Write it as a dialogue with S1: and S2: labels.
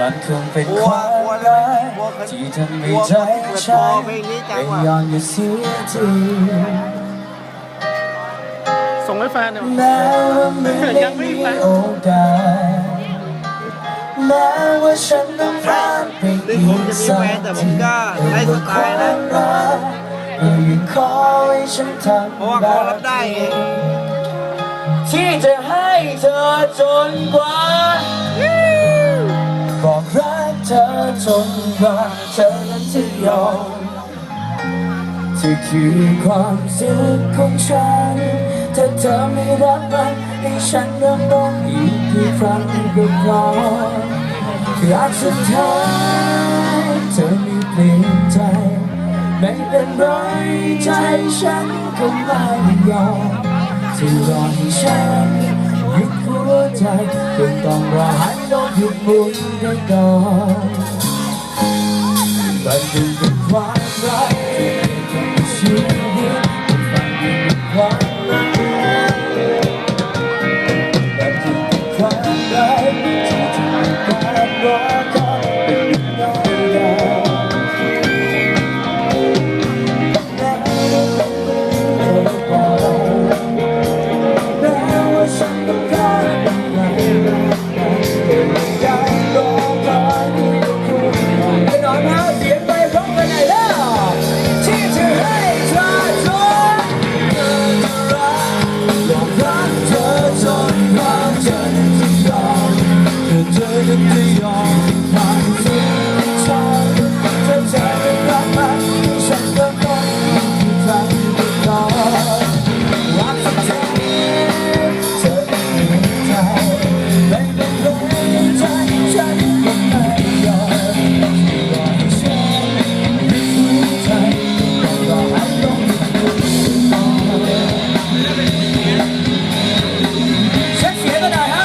S1: มันคงเป็น
S2: กลั
S1: คววาม
S2: กลัวเล
S1: รั
S2: ย
S1: ก
S2: กลัวคน
S1: ที่ทำ
S2: ก
S1: ให้
S2: ลัว
S1: ใจ
S2: คนเปิดค
S1: ฉั
S2: อนเพลงนี้จัง
S1: เป็น
S2: ว่ะ
S1: ยอนอย่าเสียที
S3: ส่งให้แฟนเนี่ย
S1: แม้ว่าไม่ได้มีโอกาสแม้ว่าฉันต้องพลาดไป
S2: ถึ
S1: อี
S2: งผม
S1: ก
S2: จะมี
S1: สัก
S2: แฟนแต่ผมก็ไลฟ์สไตล์นะ
S1: ก็ยังขอให้ฉันทำ
S2: เพราะว่าเขารับได้ไง
S1: ที่จะให้เธอจนกว่า เธอจนกว่าเธอนั้นจะยอมที่คือความสุขของฉันถ้าเธอไม่รับมันให้ฉันเริ่มต้นอีกกี่ครั้งก็พอรักสุดท้ายเธอไม่เปลี่ยนใจ ไม่เป็นไรใจฉันก็ไม่ยอมที่รอให้ฉัน วใจก็ต้องรอให้โลกหยุดหมุนได้ก่อนแต่จึงเป็นความรักที่เป็นชีวิตมันเป็นความรักแต่จึงเป็นความรักที่จะทำให้การรอ